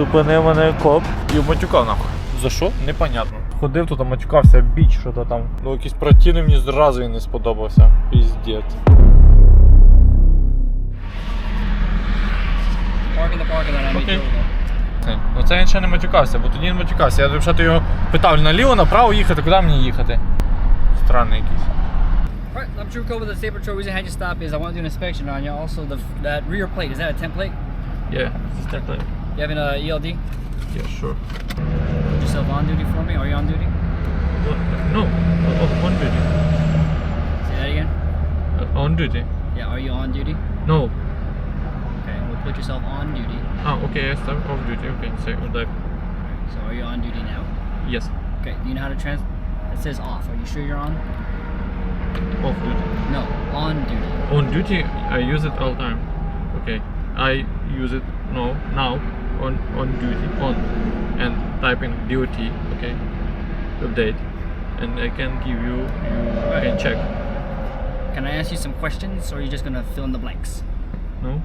Зупинив мене коп і матюкав нахуй. За що? Непонятно. Ходив тут, матюкався, біч, що то там. Ну якийсь противний мені зразу не сподобався. Піздець. Over there. Ну це він ще не матюкався, бо тоді він матюкався. Я взагалі його питав наліво, направо їхати, куди мені їхати. Странний якийсь. Alright, I'm True Code the State Patrol. Reason I had you stop is I want to do an inspection on you. Also, the that rear plate is that a template? Yeah, this is template. You having a ELD? Yeah, sure. Put yourself on duty for me. Are you on duty? No, on duty. Say that again. On duty. Yeah. Are you on duty? No. Okay. We'll put yourself on duty. Ah, okay, yes, I'm off duty. Okay, say on that. So are you on duty now? Yes, Okay. Do you know how to trans? It says off. Are you sure you're on? off duty. No. On duty. On duty, I use it all time. Okay, I use it no now on on duty on and type in duty. Okay, update, and I can give you you can check. Can I ask you some questions, or are you just gonna fill in the blanks? No,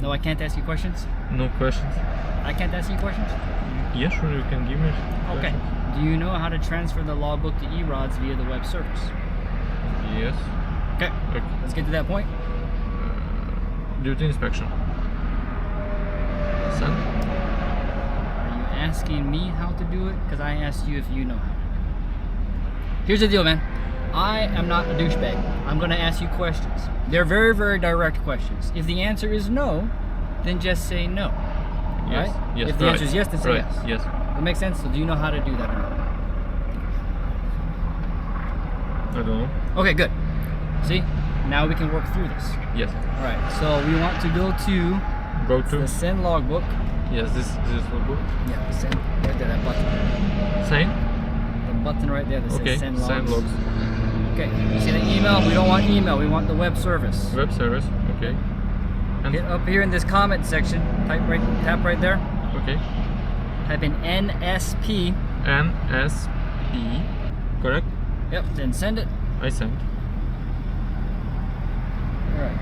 No, I can't ask you questions. no questions. I can't ask you questions. Yes, sure, you can give me. Okay. questions. Do you know how to transfer the logbook to eRods via the web service? Yes. Okay. Okay. Let's get to that point. Uh, duty inspection. Are you asking me how to do it? Because I asked you if you know how. Here's the deal, man. I am not a douchebag. I'm going to ask you questions. They're very, very direct questions. If the answer is no, then just say no. Yes. Right? Yes. If the right. answer is yes, then say right. yes. Yes. That makes sense? So do you know how to do that or not? I don't know. Okay, good. See? Now we can work through this. Yes. All right. So we want to go to Go to. the send logbook. Yes. This this go. Yeah, the send right there, that button. Sign. The button right there that says Okay. send logs. Send logs. Okay. You see the email? We don't want email. We want the web service. Web service. Okay. And Hit up here in this comment section. Type right, tap right there. okay. Type in NSP. N S P. Correct. Yep. Then send it. I sent. All right.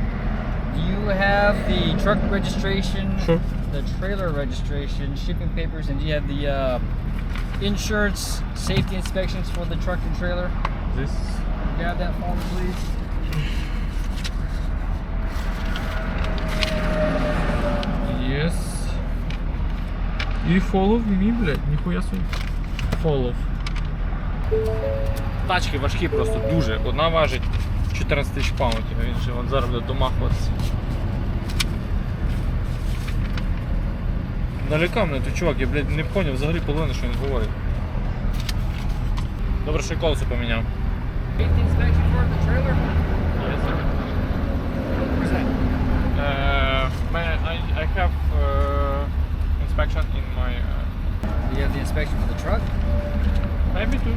Do you have the truck registration? Sure. The trailer registration, shipping papers, and do you have the uh, insurance, safety inspections for the truck and trailer? This. Grab that form, please. Yes. You follow me, блядь, ніхуя собі. Follow. Тачки важкі просто дуже. Одна важить 14 тисяч паундів, а він же вон зараз буде домахуватися. Налякав мене той чувак, я, блядь, не поняв взагалі половину, що він говорить. Добре, що я колесо поміняв. Uh, man, I, I have uh, inspection in my Do you have the inspection for the truck? Maybe too.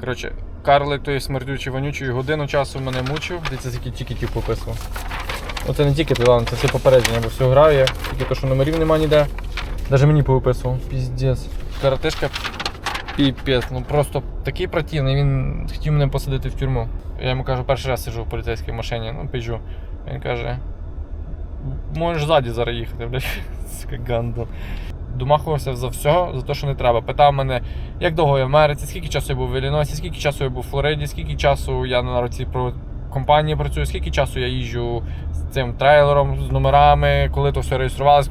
Коротше, карлик той смердючий вонючий годину часу мене мучив. Дивіться, скільки тікетів пописував. Оце не тільки ладно, це все попередження, бо все грає, тільки то, що номерів нема ніде. Навіть мені повиписував. Піздець. Каратишка піпець, ну просто такий противний, він хотів мене посадити в тюрму. Я йому кажу, перший раз сиджу в поліцейській машині, ну піджу. Він каже, можеш ззаді зараз їхати, блядь. Сука. Домахувався за все, за те, що не треба. Питав мене, як довго я в Америці, скільки часу я був в Іллінойсі, скільки часу я був в Флориді, скільки часу я на цій про- компанії працюю, скільки часу я їжджу з цим трейлером, з номерами, коли то все реєструвалось.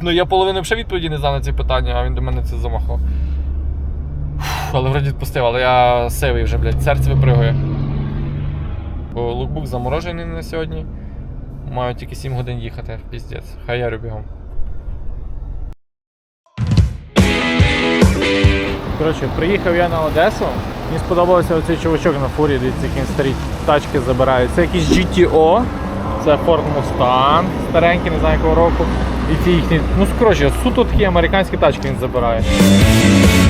Ну, я половину ще відповіді не знав на ці питання, а він до мене це замахав. Фух, Але вроді відпустив, але я сивий вже, блядь, серце випригує. Бо лукбук заморожений на сьогодні. Маю тільки 7 годин їхати, піздець. Хай я бігом. Коротше, приїхав я на Одесу. Мені сподобався оцей чувачок на фурі, дивіться, як він старі тачки забирає. Це якийсь GTO, це Ford Mustang, старенький, не знаю якого року. І ці їхні, ну коротше, суто такі американські тачки він забирає.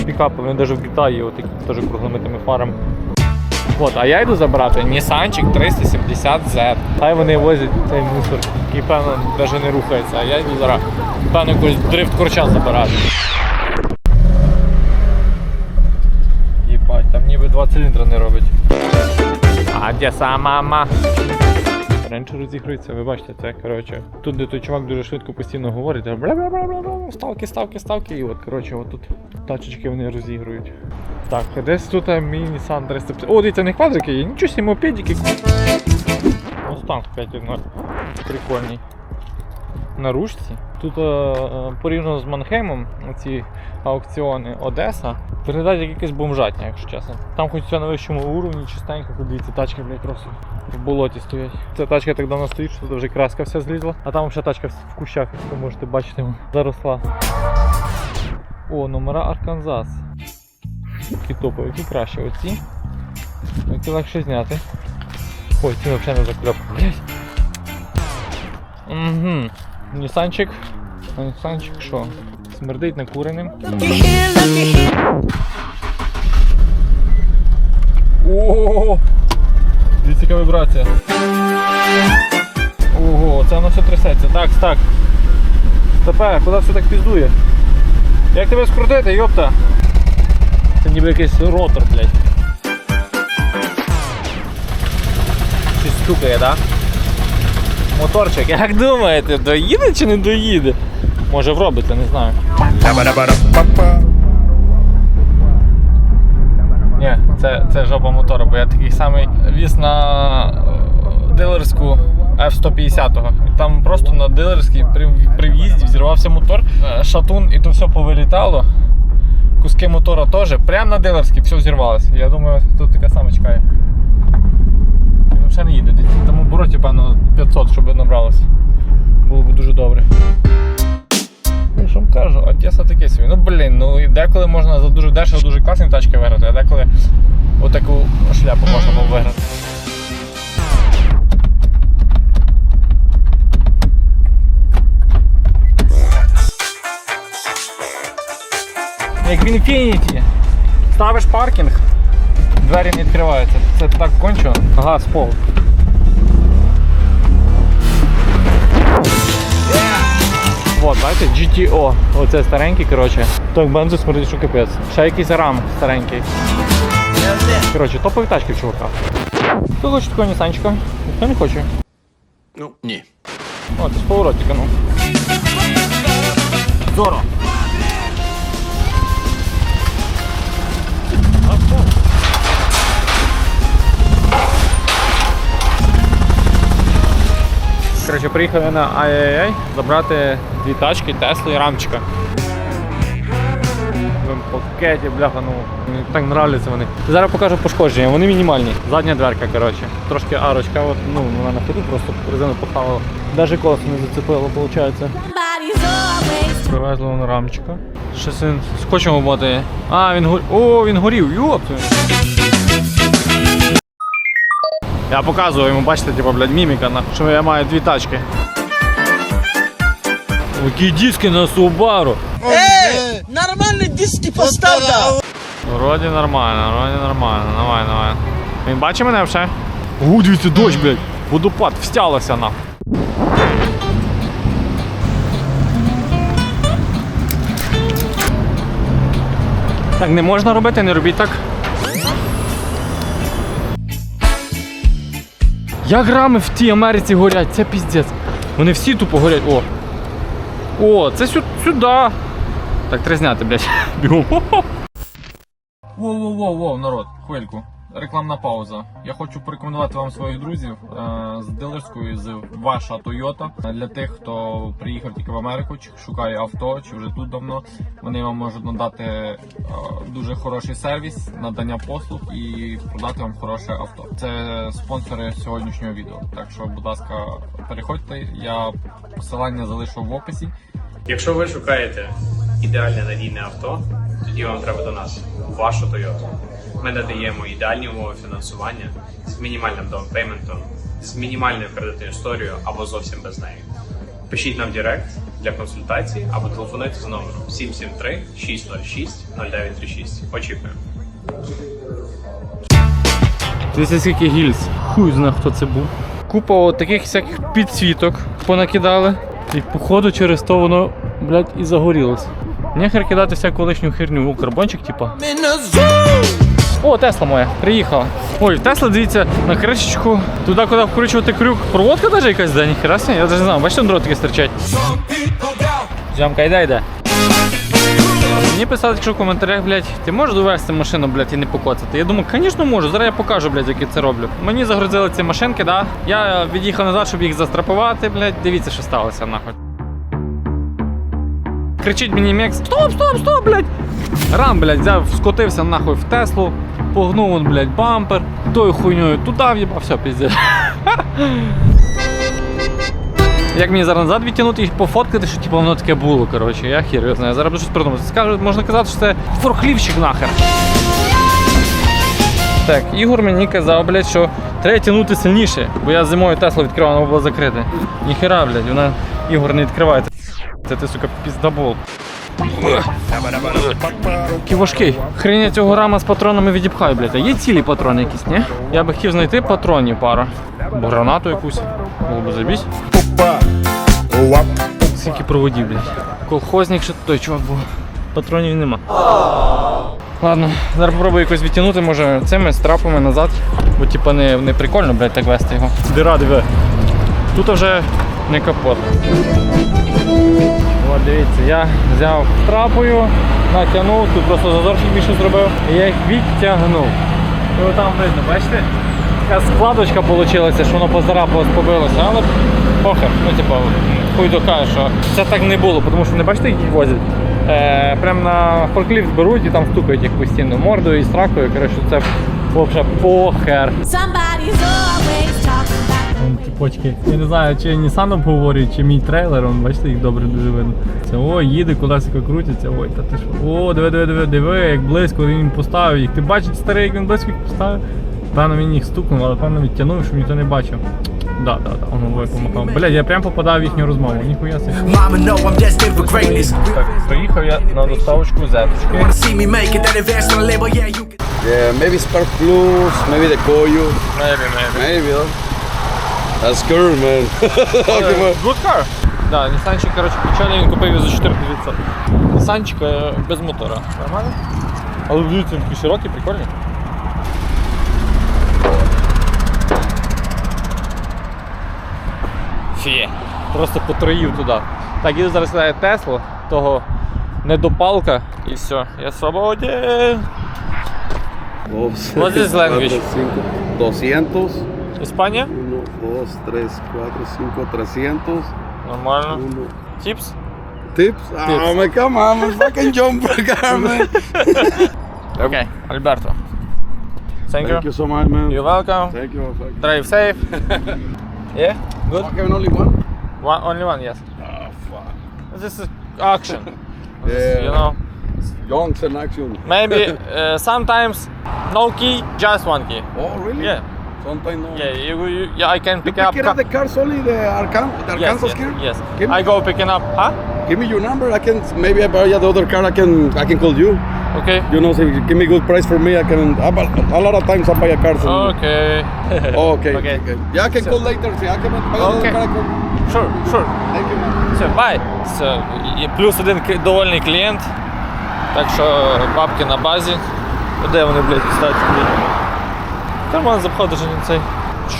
Пікапи, вони навіть в Китаї, отакі теж круглими фарами. От, а я йду забирати Nissanчик 370Z. Хай вони возять цей мусор, який певно навіть не рухається, а я йду зараз певно якийсь дрифт корча забирати. Єбать, там ніби два циліндри не робить. А де сама мама? раніше розігрується. Ви бачите, це коротше. Тут, де той чувак дуже швидко постійно говорить, бля бля бля бля бля ставки, ставки, ставки. І от, коротше, от тут тачечки вони розігрують. Так, десь тут е, мій Nissan 350. О, дивіться, не квадрики є, нічого собі мопедики. Мустанг 5.1. Прикольний. На ручці. Тут е, е, порівняно з Манхеймом, ці аукціони Одеса, виглядає як якась бомжатня, якщо чесно. Там хоч все на вищому уровні, чистенько, тут дивіться, тачки, блядь, просто в болоті стоять. Ця тачка так давно стоїть, що тут вже краска вся злізла, а там ще тачка в кущах, як ви можете бачити, заросла. О, номера Арканзас. Які топові, які краще, оці. Які легше зняти. Ой, ці взагалі не закльоп. Блять. Угу. Нісанчик. Нісанчик що? Смердить накуреним. Ого! Дивіться, яка вібрація. Ого, це воно все трясеться. Так, так. Тепер, куди все так піздує? Як тебе скрутити, йопта? Це ніби якийсь ротор, блядь. Щось стукає, так? Да? Моторчик, як думаєте, доїде чи не доїде? Може вробиться, не знаю. Ні, це, це жопа мотора, бо я такий самий віз на е, дилерську F-150. І Там просто на дилерській при, при в'їзді взірвався мотор, е, шатун і то все повилітало. Куски мотора теж, прямо на дилерській все взірвалося. Я думаю, тут така сама чекає. Взагалі не їде. Тому обороті, певно, 500, щоб набралося. Було б дуже добре. Я ж кажу, Одеса таке собі. Ну блін, ну і деколи можна за дуже дешево, дуже класні тачки виграти, а деколи отаку шляпу можна було виграти. Як в Infinity. Ставиш паркінг, двері не відкриваються. Це так кончено. Газ пол. Вот, бачите, GTO. Оце старенький, коротше. Так, бензу смердить, що капець. Ще якийсь рам старенький. Коротше, топові тачки в чувака. Хто хоче такого Нісанчика? Ніхто не хоче. Ну, ні. О, це з поворотика, ну. Зоро. Коротше, приїхали на IAA забрати дві тачки, Теслу і рамчика. В пакеті, бляха, ну мені так нравляться вони. Зараз покажу пошкодження, вони мінімальні. Задня дверка, коротше. Трошки арочка, от, ну, вона на ходу просто резину похавала. Навіть колесо не зацепило, виходить. Привезли на рамчика. Щось він скотчем обмотає. А, він горів. О, він горів, йопти. Я показую йому, бачите, типу, блядь, міміка, на- що я маю дві тачки. Які диски на Subaru. Эй, нормальные диски поставь да. Вроді нормально, вроді нормально. Давай, давай. Він бачить мене вже? О, дивіться, дощ, блядь. Водопад, встялося на. Так не можна робити, не робіть так. Як рами в тій Америці горять, це піздець. Вони всі тупо горять. О. О, це сю- сюди. Так, треба зняти, блядь. Бігом. Воу-воу-воу, народ, хвильку. Рекламна пауза. Я хочу порекомендувати вам своїх друзів е, з дилерською з ваша Toyota. Для тих, хто приїхав тільки в Америку, чи шукає авто, чи вже тут давно. Вони вам можуть надати е, дуже хороший сервіс, надання послуг і продати вам хороше авто. Це спонсори сьогоднішнього відео. Так що, будь ласка, переходьте. Я посилання залишу в описі. Якщо ви шукаєте ідеальне надійне авто, тоді вам треба до нас, в вашу Toyota. Ми надаємо ідеальні умови фінансування з мінімальним даунпейментом, з мінімальною кредитною історією або зовсім без неї. Пишіть нам в Директ для консультацій або телефонуйте за номером 773 606 0936. Очікуємо. Дивіться, скільки гільз. Хуй зна, хто це був. Купа от таких всяких підсвіток понакидали. І походу через то воно, блядь, і загорілось. Нехер кидати всяку лишню херню у карбончик, типа. О, Тесла моя, приїхала. Ой, Тесла, дивіться, на кришечку, туди, куди вкручувати крюк. Проводка навіть якась, да, ніхера собі, я навіть не знаю, бачите, дротики стирчать. Зямка, йде, йде. Мені писали, якщо в коментарях, блядь, ти можеш довести машину, блядь, і не покоцати. Я думаю, звісно можу. Зараз я покажу, блядь, як я це роблю. Мені загрузили ці машинки, да. Я від'їхав назад, щоб їх застрапувати, блядь. Дивіться, що сталося нахуй. Кричить мені Мекс, стоп, стоп, стоп, блядь. Рам, блядь, взяв, скотився нахуй в Теслу, погнув, он, блядь, бампер, тою хуйньою туди в'їбав, все, піздець. Як мені зараз назад відтягнути і пофоткати, що типу, воно таке було, коротше, я хір його знаю. Зараз щось придумати. Скажу, можна казати, що це форхлівщик нахер. Так, Ігор мені казав, блядь, що треба тягнути сильніше, бо я зимою Теслу відкривав, вона була закрита. Ніхера, блядь, вона Ігор не відкриває. Це ти, сука, піздабол. Такий важкий. Хрень цього рама з патронами відіпхаю, блядь. Є цілі патрони якісь, ні? Я би хотів знайти патронів пару. Або гранату якусь. Було б забісь. Скільки проводів, блядь. Колхозник ще той чувак був. Патронів нема. Ладно, зараз попробую якось відтягнути, може цими страпами назад. Бо типа не, не прикольно, блядь, так вести його. Дира, диви. Тут вже не капот. От дивіться, я взяв трапою, натягнув, тут просто зазорчик більше зробив, і я їх відтягнув. І отам видно, бачите? Така складочка вийшла, що воно позарапалось, побилося, але похер, ну типу, хуй докаже, що це так не було, тому що не бачите, їх возять. Е, прям на форкліфт беруть і там стукають їх постійно мордою і стракою. Коротше, це взагалі похер. Somebody's Тіпочки. Я не знаю, чи Nissan обговорюють, чи мій трейлер, он, бачите, їх добре дуже видно. Це о, їде, колесико крутиться, ой, та ти що. О, диви, диви, диви, диви, як близько він поставив їх. Ти бачиш старий, як він близько їх поставив? Певно, він їх стукнув, але певно відтягнув, щоб ніхто не бачив. Да, да, да, воно головою помахав. Блядь, я прям попадав в їхню розмову, ніхуя собі. Mama know I'm destined for greatness. Так, приїхав я на доставочку зеточки. Yeah, maybe Spark Plus, maybe the Koyo. Maybe, maybe. Maybe? That's cool, man. Good car. Да, Нісанчик, коротше, печальний, він купив за 4900. Нісанчик е, без мотора. Нормально? Але дивіться, він такий широкий, прикольний. Фі. Просто потроїв туди. Так, їду зараз сідаю Теслу, того недопалка, і все, я свободен. What is language? 200. Іспанія? 2, 3, 4, 5, 300. Normal. Uno. ¿Chips? Tips? Ah, oh, come on, man. Fucking jump man. okay, Alberto. Thank, Thank you. you so much, man. You're welcome. Thank you. Thank Drive safe. yeah? Good? Okay, only one? One, only one, yes. Oh, fuck. This is auction. yeah. You know. Yonks and action. Maybe uh, sometimes no key, just one key. Oh, really? Yeah. Sometimes no. yeah. You, you, yeah I can You pick pick up. it up the cars only the, Arcan the yes, Arkansas yes, car? yes. Give me, I go picking up. Huh? give me your number. I can maybe I buy the other car. I can I can call you. Okay. You know, so if you give me good price for me, I can. I buy, a lot of times I buy a car from. Okay. Oh, okay. Okay. okay. Yeah, I can call later. See, I can buy the Okay. other car. I can. Sure, sure. Thank you, man. Все, бай. Все. І плюс один ки- довольний клієнт. Так що бабки на базі. Де вони, блядь, кстати, блядь? Карман запхав даже не цей.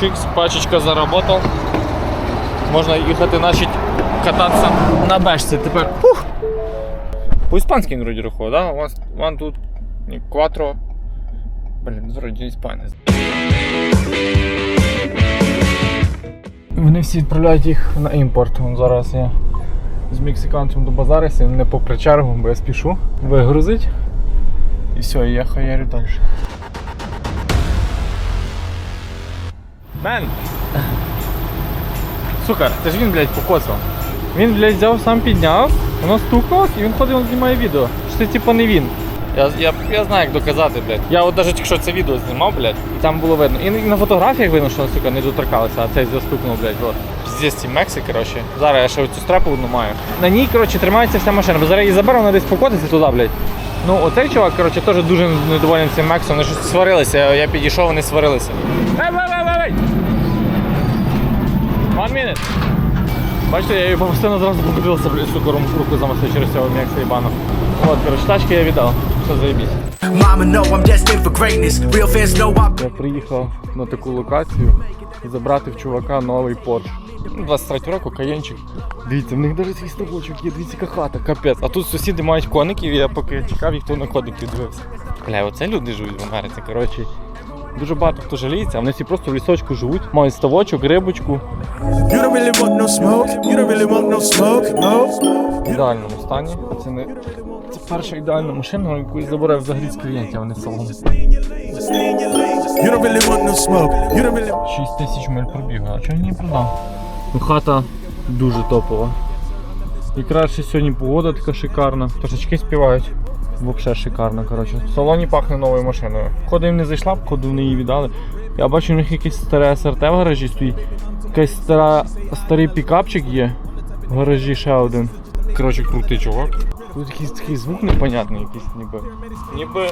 Чикс, пачечка заработал. Можна їхати значить, кататися на бешці тепер. Фух. По-іспанськи вроді руху, да? У вас вон тут кватро. Блін, вроді іспанець. Вони всі відправляють їх на імпорт. Вон зараз я з мексиканцем до базарися, не попри чергу, бо я спішу. Вигрузить. І все, я хаярю далі. Мен! Сука, це ж він, блядь, покоцав. Він, блядь, взяв, сам підняв, воно стукалось і він ходить, він знімає відео. Що це типу не він. Я, я, я знаю, як доказати, блядь. Я от навіть якщо це відео знімав, блядь, і там було видно. І на фотографіях видно, що сука, не доторкалося, а цей застукнув, блядь. От. Здесь ці Мекси, коротше. Зараз я ще оцю страпу одну маю. На ній, коротше, тримається вся машина, бо зараз її заберу, вона десь покотиться туди, блядь. Ну, оцей чувак, коротше, теж дуже недовольний цим Мексом. Вони щось сварилися, я підійшов, вони сварилися. Ей, minute. Бачите, я її постійно зразу покотилася, блядь, сука, руку замасли через цього Мекса і бану. От, коротше, тачки я віддав. Все I Я приїхав на таку локацію забрати в чувака новий Porsche. Ну, 23 року каєнчик. Дивіться, в них навіть свій ставочок є, дивіться, яка хата, капець. А тут сусіди мають коників, і я поки чекав, їх хто на коників дивився. Бля, оце люди живуть в Америці, коротше. Дуже багато хто жаліється, а вони всі просто в лісочку живуть, мають ставочок, рибочку. В ідеальному стані. Це не це перша ідеальна машина, яку я забираю взагалі з клієнтів, а не really. 6 тисяч миль пробігу, а чого я не продав? Ну, хата дуже топова. Якраз ще сьогодні погода така шикарна. Пташечки співають. Взагалі шикарно, коротше. В салоні пахне новою машиною. Коли не зайшла, б, вони її віддали. Я бачу, у них якесь старе СРТ в гаражі стоїть. Якийсь стара, старий пікапчик є. В гаражі ще один. Коротше, крутий чувак. Тут якийсь такий звук непонятний, якийсь ніби. Ніби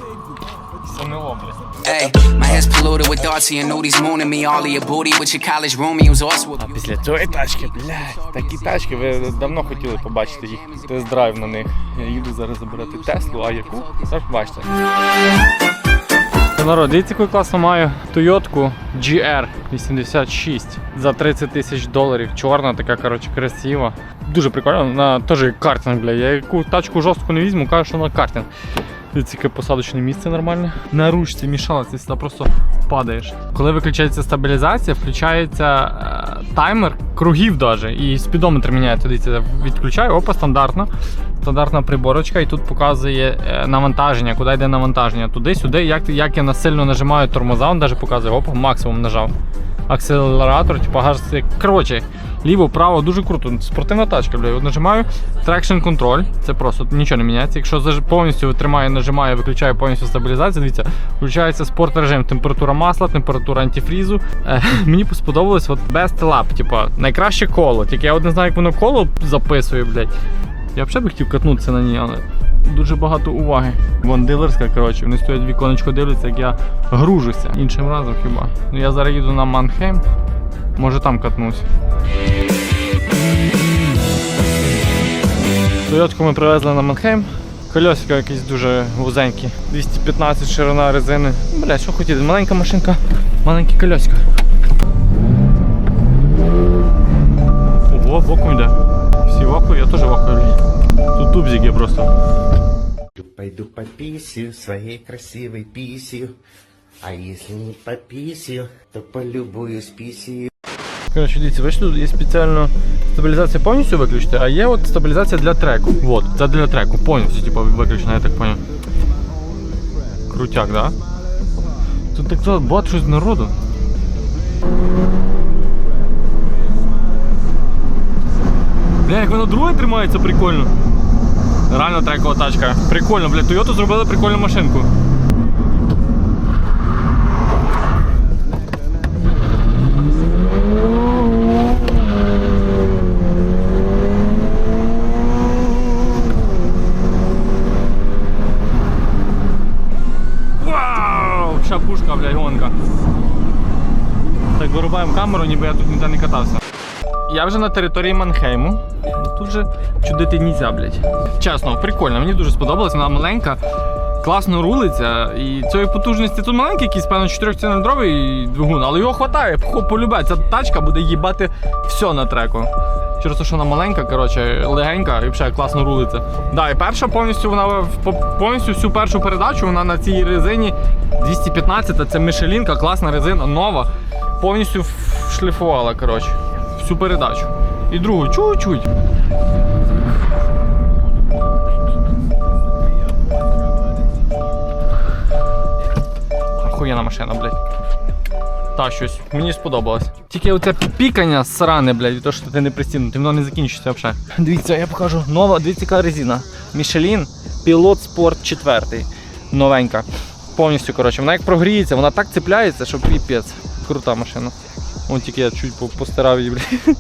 Hey, my head's polluted with thoughts of nudies mooning me all of your booty with your college roomies also. А після цієї тачки, блядь, такі тачки, ви давно хотіли побачити їх. Тест-драйв на них. Я їду зараз забирати Теслу, а яку? Так бачите. Народ, дивіться, яку класно маю Toyota GR 86 за 30 тисяч доларів. Чорна, така, коротше, красива. Дуже прикольно, вона теж картинг, бля. Я яку тачку жорстку не візьму, кажу, що вона картинг. Дивіться, посадочне місце нормальне. На ручці мішалося, сюди просто падаєш. Коли виключається стабілізація, включається е, таймер кругів даже, і спідометр міняється. Дивіться, відключаю, опа, стандартно. Стандартна приборочка, і тут показує е, навантаження, куди йде навантаження. Туди-сюди, як, як я насильно нажимаю тормоза, він навіть показує, опа, максимум нажав. Акселератор, типу газ. Коротше, ліво, право, дуже круто. Спортивна тачка, бля. Нажимаю Traction Control. Це просто нічого не міняється. Якщо повністю тримаю, нажимаю, виключаю повністю стабілізацію, дивіться, включається спорт режим, температура масла, температура антифрізу. Е, мені сподобалось от best lap, типу, найкраще коло. Тільки я от не знаю, як воно коло записує, блядь. Я ще би хотів катнутися на ній, але дуже багато уваги. Вон дилерська, коротше, вони стоять віконечко дивляться, як я гружуся. Іншим разом хіба. Ну я зараз їду на Манхейм, може там катнусь. Тойотку ми привезли на Манхейм. Кольосика якісь дуже вузенькі. 215 ширина резини. Бля, що хотіти, маленька машинка, маленькі кольоська. Ого, боком йде. Всі вакують, я теж вакую. Тут тубзик є просто. Пойду по писью своей красивой писью. А если не по писью, то полюбуюсь писью. Коротше, дивіться, бачите, тут є спеціально стабілізація повністю виключити, а є от стабілізація для треку. Вот, це для треку, повністю типу, виключена, я так зрозумів. Крутяк, да? Тут так багато щось народу. Бля, як воно друге тримається, прикольно. Реально трекова тачка. Прикольно, бля, Toyota зробили прикольну машинку. Вау! Шапушка, блядь, гонка. Так, вирубаємо камеру, ніби я тут ніде не катався. Я вже на території Манхейму. Тут же чудити нельзя, блядь. Чесно, прикольно, мені дуже сподобалось, вона маленька, класно рулиться. І цієї потужності тут маленький якийсь, певно, 4-циліндровий двигун, але його хватає, по- полюбе. Ця тачка буде їбати все на треку. Через те, що вона маленька, коротше, легенька і взагалі класно рулиться. Да, і перша повністю вона повністю всю першу передачу вона на цій резині 215, це Мишелінка, класна резина, нова. Повністю шліфувала, коротше, всю передачу. І другу чуть-чуть. Охуєнна машина, блядь. Та щось, мені сподобалось. Тільки оце пікання сране, блядь, то що ти не пристібнутий, воно не закінчиться взагалі. Дивіться, я покажу. Нова, дивіться, яка резина. Michelin Pilot Sport 4. Новенька. Повністю, коротше, вона як прогріється, вона так цепляється, що піпець. Крута машина. Вон тільки я чуть постарав її, блядь.